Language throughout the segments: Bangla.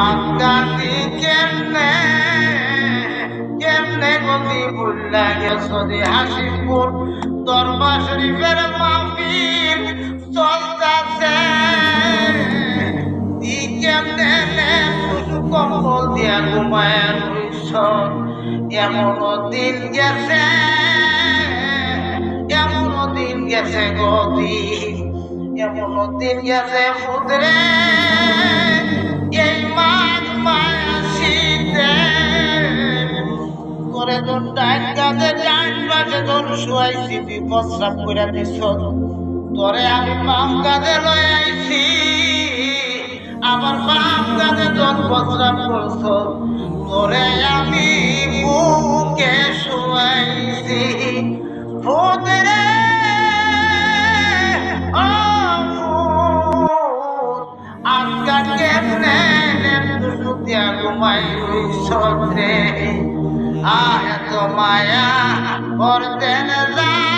আগাতি কেমনে কেমনে গতি ভুল্লা গেছো দি হাসিপুর দরবার শরীফের মাহফিল চলতাছে। ই কেমনে দিয়া ঘুমায় রইছ। দিন গেছে এমন দিন গেছে গদি এমন দিন গেছে ফুদরে এই মাঘ মায়া শীতে করে তোর ডাইন ডাইন পাশে তোর শুয়াইছি, তুই করে দিছ তোরে আমি বাম আইছি আমার বাম কাজে তোর করছ। তোরে আমি বুকে শুয়াইছি ও সত্রে আহ এত মায়া করতেন সংসারে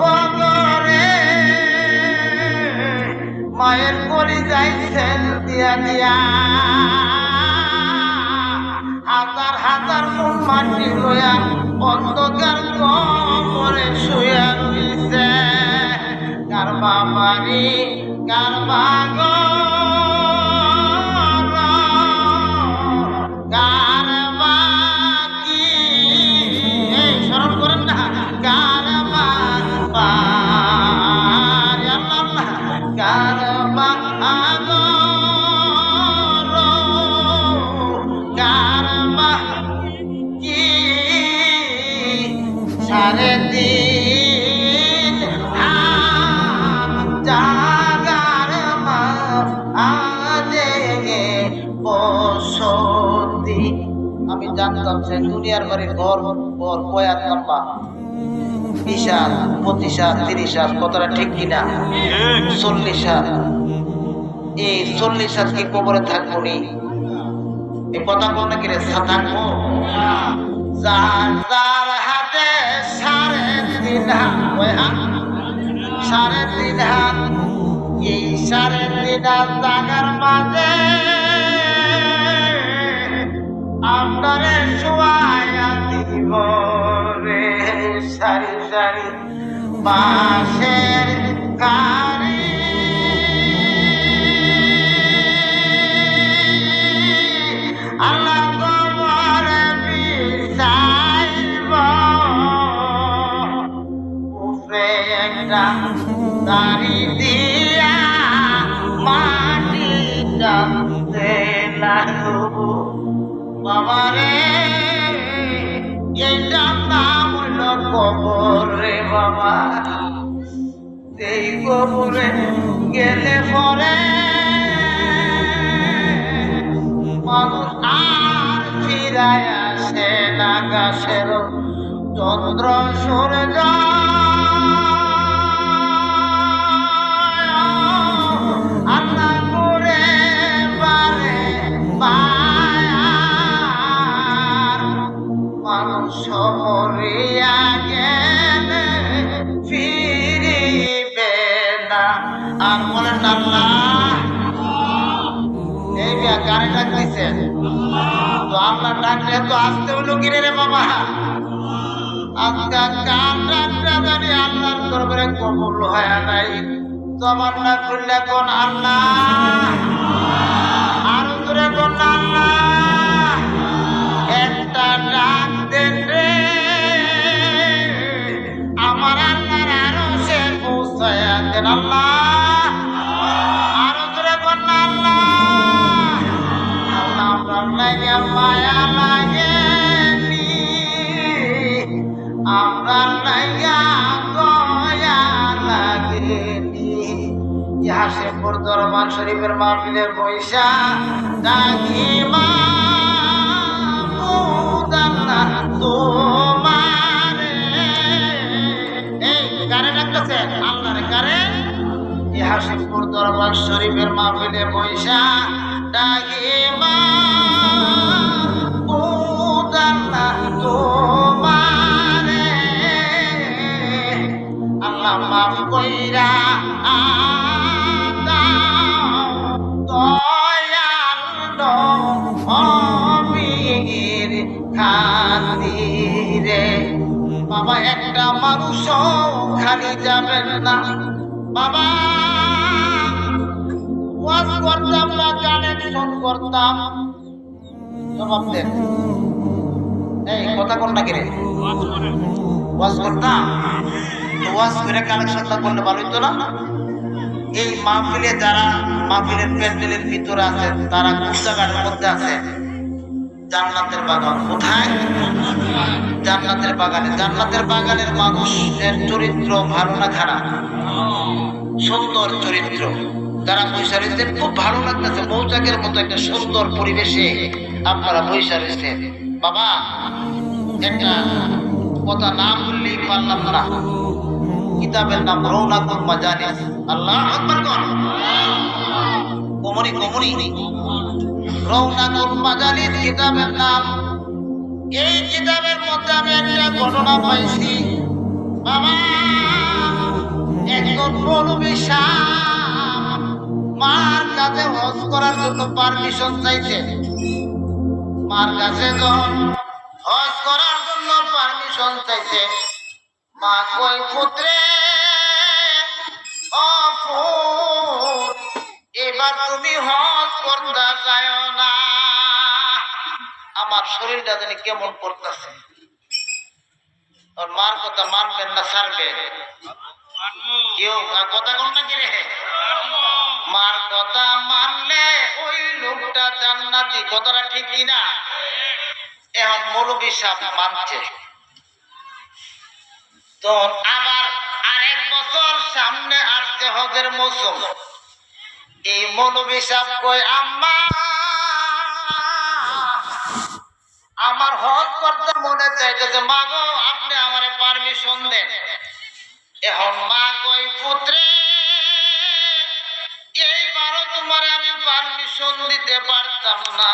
যুবকরে মায়ের পরি যাইছেন দিয়া দিয়া হাজার হাজার মন মাটি লইয়া অন্ধকার কবরে শুয়া রইছে। কার বাবারি, কার বাগর বাড়ি ঘর ঘর লম্বা। বিশ পঁচিশ হাত তিরিশ হাত কতটা ঠিক কিনা? চল্লিশ হাত এই চল্লিশ হাত কি কবরে থাকব নি? এই কথা বল নাকি রে থাকব? যার হাতে সাড়ে তিন হাত সাড়ে তিন হাত, এই সাড়ে তিন হাত জাগার মাঝে আপনারে দিব রে সারি সারি বাঁশের কারি আল্লাহ কবরে বিছাইব। উপরে একটা দাড়ি দিয়া মাটি টানতে লাগবো বাবারে এইটার নাম হইল কবর রে বাবা। এই কবরে গেলে পরে মানুষ আর ফিরায় আসে না গাছের চন্দ্র সূর্য মরিয়া গেলে ফিরিবে না। আর বলেন আল্লাহ। এই তো আল্লাহ ডাকলে তো আসতে হলো কিরে বাবা? আজকা কান ডাকটা জানি আল্লাহর দরবারে নাই। জবান না খুললে কোন আল্লাহ? আরও দূরে কোন আল্লাহ? একটা দেন আল্লাহ। আরও দূরে কোন আল্লাহ। আল্লাহ দরবার শরীফের মাহফিলে পয়সা মুদাল্লা তোমারে হাসিমপুর দরবার শরীফের মাহফিলে দয়াল নবীর খাতিরে। বাবা একটা মানুষও খালি যাবেন না। বাবা করতাম। এই, কথা কোন না কিরে? ওয়াজ করতাম? ওয়াজ করে কালেকশনটা করলে ভালো হতো না। এই মাহফিলে যারা মাহফিলের প্যান্ডেলের ভিতরে আছে, তারা কোন জায়গার মধ্যে আছে। জান্নাতের বাগান কোথায়? জান্নাতের বাগানে। জান্নাতের বাগানের মানুষের চরিত্র ভালো না খারাপ। সুন্দর চরিত্র। তারা বৈশা রয়েছেন খুব ভালো লাগতেছে, মৌচাকের মতো একটা সুন্দর পরিবেশে আপনারা বৈশা রয়েছেন বাবা, একটা কথা না বললেই পারলাম না। কিতাবের নাম আল্লাহ কিতাবের নাম। এই কিতাবের মধ্যে আমি একটা ঘটনা পাইছি। বাবা, একজন মৌলবী মার কাছে হজ করার জন্য পারমিশন চাইছে। মার কাছে যখন হজ করার জন্য পারমিশন চাইছে, মা কই পুত্রে এবার তুমি হজ করতে যায় না। আমার শরীরটা জানি কেমন করতেছে। মার কথা মানবেন না, ছাড়বেন। কেউ কথা কোন না কিরে মার কথা মানলে ওই লোকটা জান্নাতি। কথাটা ঠিক কিনা? এখন মৌলবী সাহেব মানছে। তো আবার আরেক বছর সামনে আসছে হজের মৌসুম। এই মৌলবী সাহেব কই আম্মা, আমার হজ করতে মনে চাইতেছে। মা গো আপনি আমারে পারমিশন দেন। এখন মা কই পুত্রে আমি পারমিশন দিতে পারতাম না।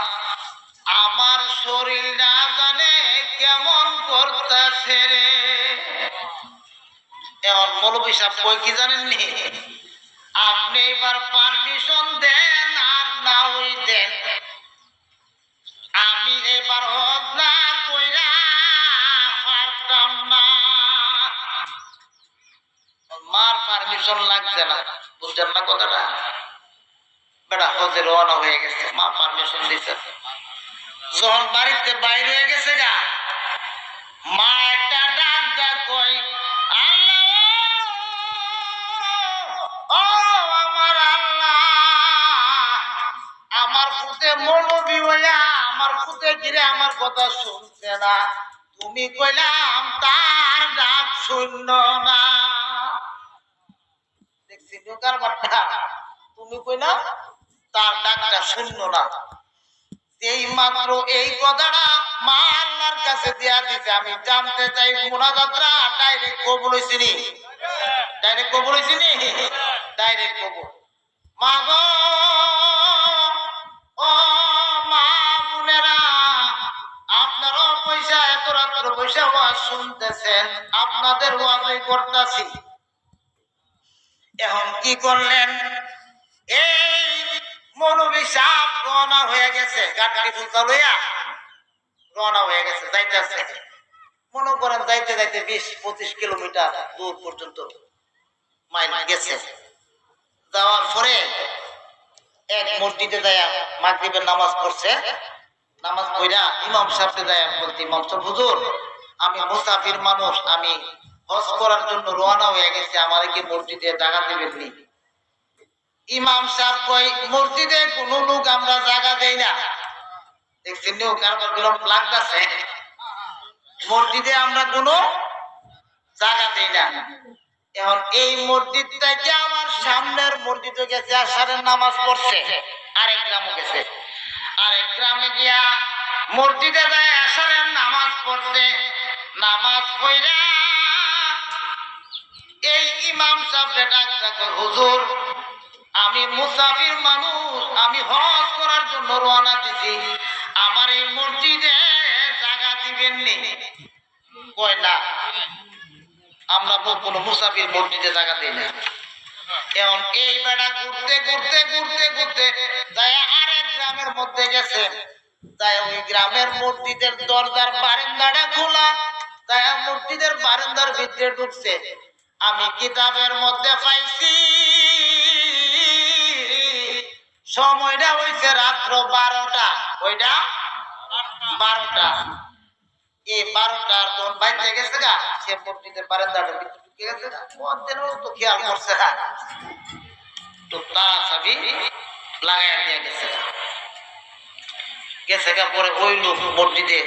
আমার শরীর না জানে কেমন করতেছে রে। এখন মৌলবী সাহেব কই কি জানেননি? আপনি এবার পারমিশন দেন আর না ওই দেন। আমি এবার হজ না পারতাম না। মার পারমিশন লাগছে না। বুঝছেন না কথাটা? বেটা হজে রওনা হয়ে গেছে। মা পারমিশন দিছে। যখন বাড়িতে বাইরে হয়ে গেছে গা, মা একটা ডাক ডাক কই আল্লাহ, ও আমার আল্লাহ, আমার ফুতে হইয়া, আমার ফুতে গিরে আমার কথা শুনছে না। তুমি কইলাম, তার ডাক শুনল না। দেখছি, ঢোকার বাট্টা তুমি কইলাম তার ডাকটা শুনল না। এই মাত্র এই কথাটা মা আল্লাহর কাছে দেয়া দিতে আমি জানতে চাই মোনাজাতরা ডাইরেক্ট কবুল হইছি নি? ডাইরেক্ট কবুল হইছি নি? ডাইরেক্ট কবুল। মা গো, ও মা বোনেরা পয়সা, এত রাত্র পয়সা ওয়াজ শুনতেছেন, আপনাদের ওয়াজই করতেছি। এখন কি করলেন? এই সাপ হয়ে গেছে। রওনা হয়ে গেছে যাইতেছে যাইতে যাইতে বিশ পঁচিশ কিলোমিটার দূর পর্যন্ত গেছে। যাওয়ার পরে এক মাগরিবের নামাজ পড়ছে। নামাজ পড়া ইমাম সাহেবকে যায় বলতে ইমাম সাহেব, হুজুর, আমি মুসাফির মানুষ, আমি হজ করার জন্য রওনা হয়ে গেছি, আমার কি মসজিদে জায়গা দেবেন নি? ইমাম সাহেব কই মসজিদে কোনো লোক আমরা জায়গা দেই না। দেখছেন লাগতেছে। মসজিদে আমরা কোনো জায়গা দেই না। এখন এই মসজিদ থেকে আমার সামনের মসজিদে গেছে, আসারের নামাজ পড়ছে, আরেক গ্রামে গেছে। আরেক গ্রামে গিয়া মসজিদে যায়, আসারের নামাজ পড়ছে, নামাজ পড়া। এই ইমাম সাহেব হুজুর আমি মুসাফির মানুষ, আমি হজ করার জন্য রওনা দিছি। আমার এই মসজিদে জায়গা দিবেন নি কয় না, আমরা কোনো মুসাফির মসজিদে জায়গা দিই না এখন এই বেড়া ঘুরতে ঘুরতে ঘুরতে ঘুরতে তাই আরেক গ্রামের মধ্যে গেছে। তাই ওই গ্রামের মসজিদের দরজার বারান্দাটা খোলা। তাই মসজিদের বারান্দার ভিতরে ঢুকছে। আমি কিতাবের মধ্যে পাইছি সময়টা হয়েছে রাত্র বারোটা। ওইটা বারোটা। এই বারোটার তখন বাইরে গেছে গা? সে মসজিদের বারান্দাটা ভিতরে ঢুকে গেছে গা। তো খেয়াল করছে না। তো তারা চাবি লাগাই দিয়ে গেছে গেছে গা পরে ওই লোক মসজিদে,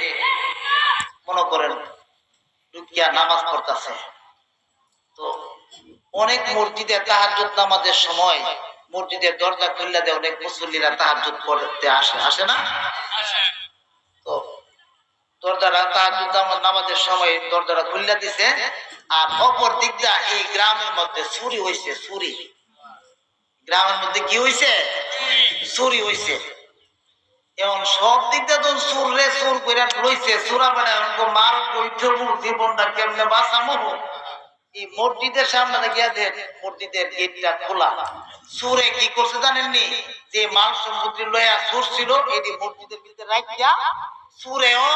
মনে করেন, ঢুকিয়া নামাজ পড়তেছে। তো অনেক মসজিদে তাহাজ্জুদ নামাজের সময় মসজিদের দরজা খুললে দেয় অনেক মুসল্লিরা তাহাজ্জুদ পড়তে আসে আসে না? তো দরজাটা তাহাজ্জুদ নামা- নামাজের সময় দরজাটা খুললে দিছে আর অপর এই গ্রামের মধ্যে চুরি হইছে চুরি গ্রামের মধ্যে কি হইছে? চুরি হইছে। এখন সব দিক দিয়ে তো সুর রে সুর করে লইছে সুরা বেড়া অঙ্ক মার জীবনটা কেমনে বাঁচামো? এই মসজিদের সামনে গিয়া দেখ মসজিদের গেটটা খোলা। সুরে কি করছে জানেননি? যে মাল সম্পত্তি লয়া সুর ছিল এটি মসজিদের ভিতরে রাখিয়া সুরেও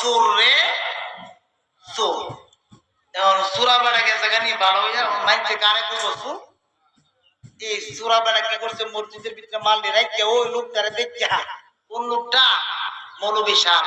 সুর রে সুর। এখন সুরা বেড়া গেছে গানি ভালো হইয়া মাইতে কারে করব সুর? এই সুরা বেড়া কি করছে? মসজিদের ভিতরে মাল দিয়ে রাখিয়া ওই লোকটারে দেখিয়া কোন লোকটা? মৌলবী সাহেব।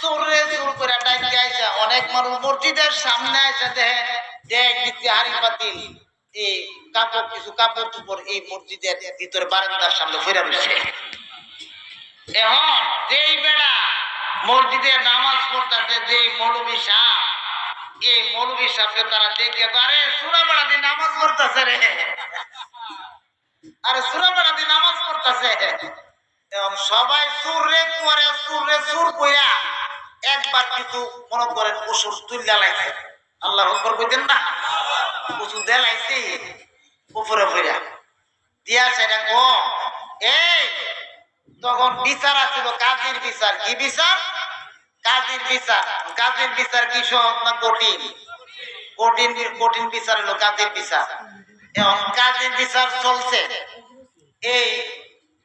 চোরে চোর করে ডাইতে আইসা, অনেক মানুষ মসজিদের সামনে আইসা দেহে দেখ দিতে হাড়ি পাতিল। এই কাপড়, কিছু কাপড় চুপড় এই মসজিদের ভিতরে বারান্দার সামনে ফিরে রয়েছে। এখন যেই বেড়া মসজিদে নামাজ পড়তেছে যে মৌলবী সাহ, এই মৌলবী সাহকে তারা দেখে আরে, সুরা বেড়া দিয়ে নামাজ পড়তেছে রে। আরে, সুরা বেড়া দিয়ে নামাজ পড়তেছে। সবাই সুরে করে সুরে সুর কইরা একবার কিন্তু মনে করেন, ওষুধ তুল্লা লাগছে আল্লাহ আকবর কইতেন না? ওষুধ দেলাইছে উপরে ফিরা দিয়া সেটা এই, তখন বিচার আছিল কাজের বিচার। কি বিচার? কাজের বিচার। কাজীর বিচার কি সহজ না কঠিন? কঠিন কঠিন বিচার হলো কাজীর বিচার। এখন কাজের বিচার চলছে। এই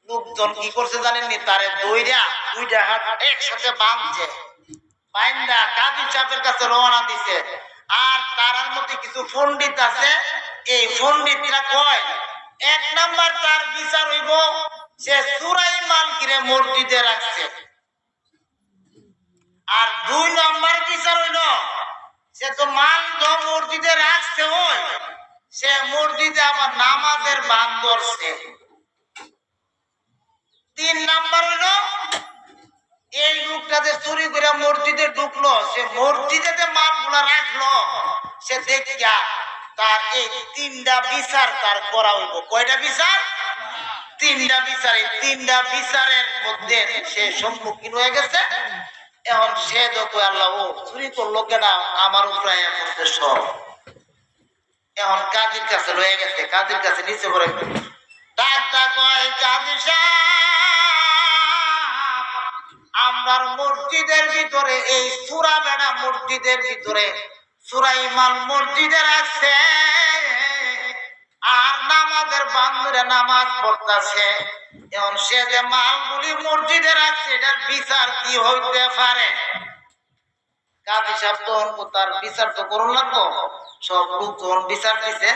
লোকজন কি করছে জানেননি? তারে দইরা দুইটা হাত একসাথে বাঁধছে। বাইন্দা কাজী চাপের কাছে রওনা দিছে। আর তারার মধ্যে কিছু পণ্ডিত আছে। এই পণ্ডিতরা কয়, এক নাম্বার তার বিচার হইব, সে সুরাই মাল কিরে মসজিদে রাখছে। আর দুই নাম্বার বিচার হইল, সে তো মাল তো মসজিদে রাখছে ওই, সে মসজিদে আবার নামাজের বান ধরছে। তিন নাম্বার হইল এই লোকটা যে চুরি করে মসজিদে ঢুকলো, সে মসজিদে যে মালগুলা রাখল, সে দেখিয়া তার এই তিনটা বিচার তার করা হইব। কয়টা বিচার? তিন তিনটা তিনটা বিচারের মধ্যে সে সম্মুখীন হয়ে গেছে। এখন সে যত আল্লাহ, ও চুরি করল কেনা আমার উপরে সব। এখন কাজীর কাছে লয়ে গেছে। কাজীর কাছে নিচে করে ডাক ডাক কাজী আমরার মসজিদের ভিতরে, এই সুরা বেড়া মসজিদের ভিতরে, সুরাইমাল মসজিদের আছে। আর নামাজের বান্ধরে নামাজ পড়তেছে। এখন সে যে মালগুলি মসজিদে রাখছে এটার বিচার কি হইতে পারে? কাজী সাহেব তার বিচার তো করুন সব লোক বিচার দিছে।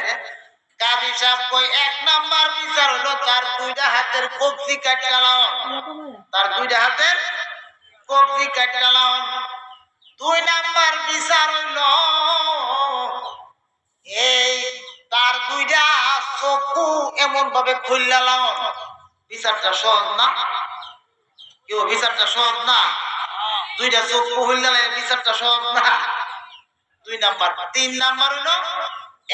কাজী সাহেব কই এক নাম্বার বিচার হলো তার দুইটা হাতের কবজি কাটালাম তার দুইটা হাতের কবজি কাটালাম। দুই নাম্বার বিচার হইল, এই তার দুইটা চকু এমন ভাবে খুললাম বিচারটা সহজ না? কেউ বিচারটা সহজ না? দুইটা চক্ষু খুললাম বিচারটা সহজ না? দুই নাম্বার। তিন নাম্বার হইল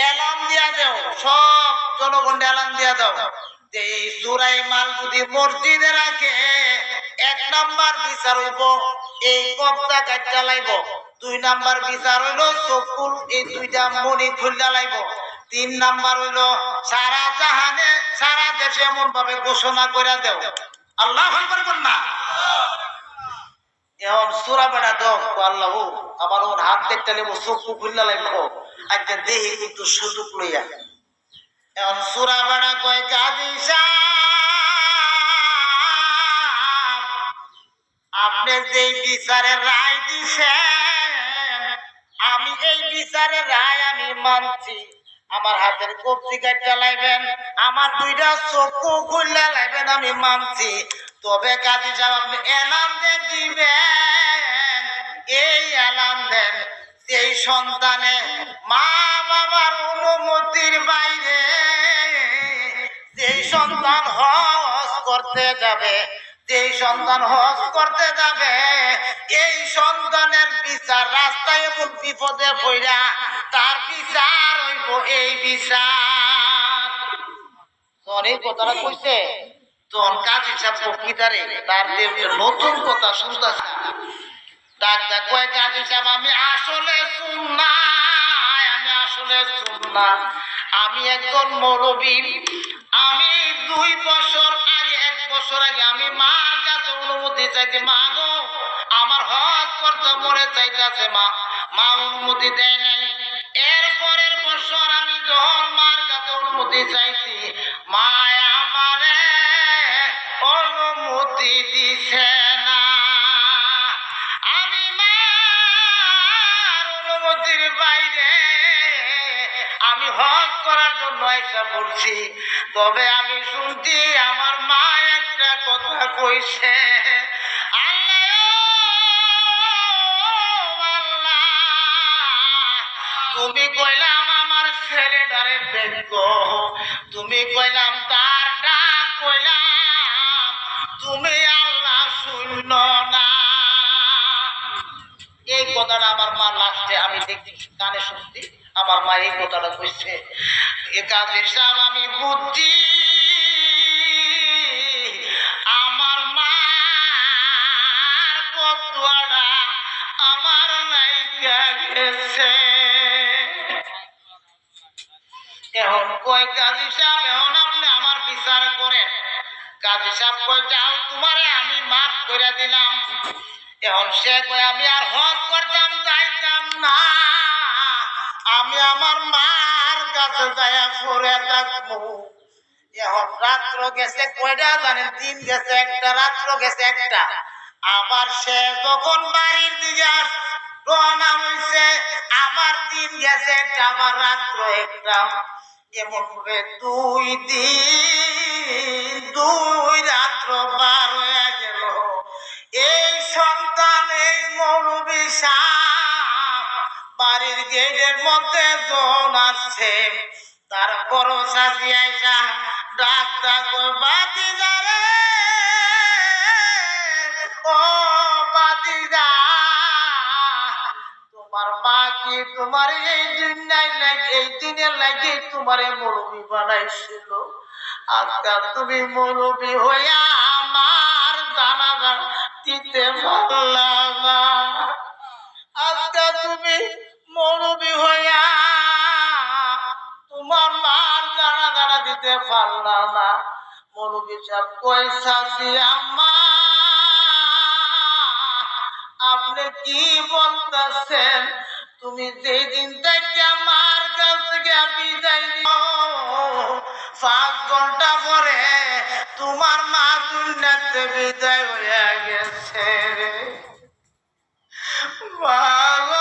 এলান দিয়া দাও, সব জনগণ এলান দিয়া দাও। এই সুরাই মাল যদি মসজিদে রাখে এক নাম্বার বিচার হইব, এই কবজা দুই নাম্বার বিচার হইল, চকুল এই দুইটা মনি তিন নাম্বার হইল, সারা জাহানে, সারা দেশে এমন ভাবে ঘোষণা করে দেও। আল্লাহ না। এখন সুরা বেড়া দাও আল্লাহ আমার ওর হাত দেখতে চক্ষু খুললা লাগবো আচ্ছা দেহি কিন্তু সুযোগ লইয়া। এখন সুরা বেড়া কয়, কাজী আপনি যে বিচারের রায় দিছেন, আমি এই বিচারের রায় আমি মানছি। আমার হাতের কবজি কাটটা লাইবেন, আমার দুইটা চক্ষু খুললা লাইবেন আমি মানছি। তবে কাজী সাহেব, আপনি এলান দিয়ে দিবেন, এই এলান দেন। সেই সন্তানে মা বাবার অনুমতির বাইরে সেই সন্তান হজ করতে যাবে যেই সন্তান হজ করতে যাবে, এই সন্তানের বিচার রাস্তায় এমন বিপদে পড়া, তার বিচার হইব এই বিচার। অনেক কথাটা কইছে? তখন কাজ হিসাব প্রকৃতারে, তার যে নতুন কথা শুনতেছে ডাক্তার কয় কাজ হিসাব আমি আসলে শুননা আমি আসলে শুননা আমি একজন মৌলবী আমি দুই বছর আগে, এক বছর আগে আমি মার কাছে অনুমতি চাইছি, মা গো, আমার হজ করতে মরে চাইতেছে মা। মা অনুমতি দেয় নাই। এর পরের বছর আমি যখন মার কাছে অনুমতি চাইছি মা আমারে অনুমতি দিছে না। আমি মার অনুমতির বাইরে আমি হজ করার জন্য এসে পড়ছি তবে আমি শুনছি আমার মা একটা কথা কইছে। তুমি কইলাম আমার ছেলেটারে দেখো, তুমি কইলাম তার ডাক কইলাম, তুমি আল্লাহ শূন্য না। এই কথাটা আমার মা লাস্টে আমি দেখছি, কানে শুনছি। আমার মা এই কথাটা কইছে। এ আমি বুদ্ধি এখন কয় কাজী সাহেব, এখন আপনি আমার বিচার করেন। কাজী সাহেব কয়, যাও, তোমারে আমি মাফ করে দিলাম। এখন সে কয়, আমি আর হজ করতাম, যাইতাম না। আমি আমার মার কাছে যাইয়া পড়ে থাকব। রাত্র গেছে কয়টা জানেন? দিন গেছে একটা, রাত্র গেছে একটা। সে যখন বাড়ির দিকে রওনা আবার দিন গেছে একটা রাত্র একটা। এমন করে দুই দিন, দুই রাত্র পার হয়ে গেল। এই সন্তান, এই মৌলবী বাড়ির গেটের মধ্যে জন আসছে। তার বড় সাজি আইসা ডাক বাতি যারে ও বাতি যা তোমার মা কি তোমার এই দিন নাই লাগে এই দিনের লাগে তোমার মৌলবী বানাইছিল? আজকে তুমি মৌলবী হইয়া আমার জানাজা দিতে পারলাম না। আজকে তুমি মৌলবী হইয়া তোমার মার জানা জানা দিতে পারলাম না। মৌলবী সাহেব পয়সা আপনি কি বলতেছেন? তুমি যেই দিন থেকে আমার কাছ থেকে বিদায় পাঁচ ঘণ্টা পরে তোমার মা দুনিয়াতে বিদায় হয়ে গেছে বাবা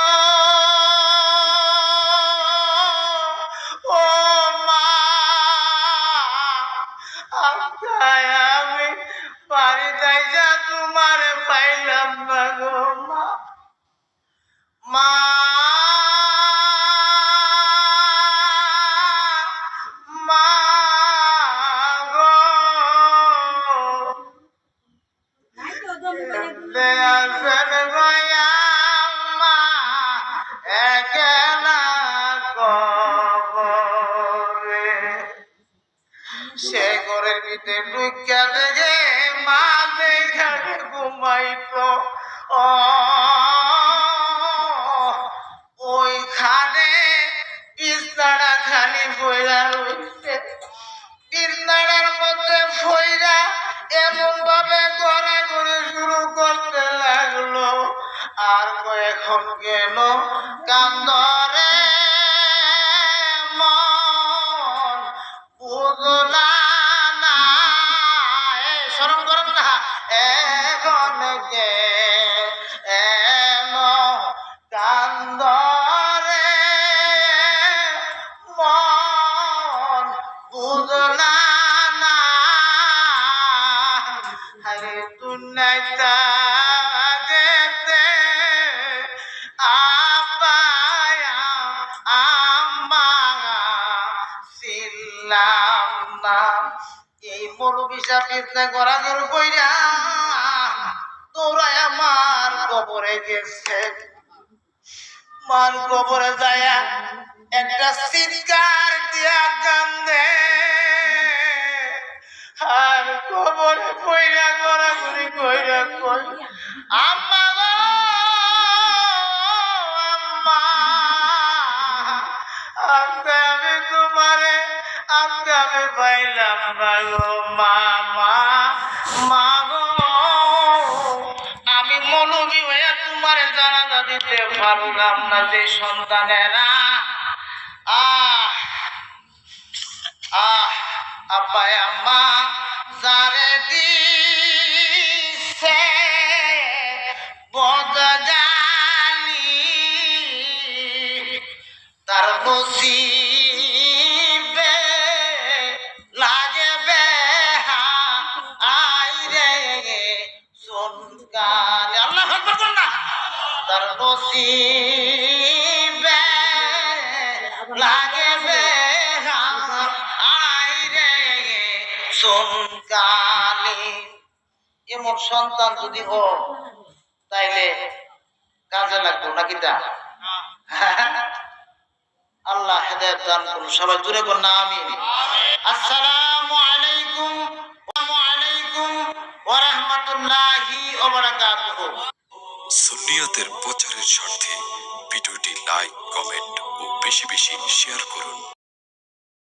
সাহেব গড়াগড় কইরা তোরাই আমার কবরে গেছে। মার কবরে যায়া একটা দিয়া আর কবরে কইরা গড়াগড়ি কইরা কই, আম্মা গো, আম্মা আমি তোমারে আমি পাইলাম পারলাম না যে সন্তানেরা তার নসিবে লাগবে সুনকালে সন্তান যদি ও তাইলে কাজে লাগতো নাকি তা আল্লাহ হেদায়ত দান করুন, সবাই জুড়ে করুন না আমি আসসালামু আলাইকুম ওয়া আলাইকুম ওয়া রাহমাতুল্লাহি সুন্নিয়তের প্রচারের স্বার্থে ভিডিওটি লাইক কমেন্ট ও বেশি বেশি শেয়ার করুন।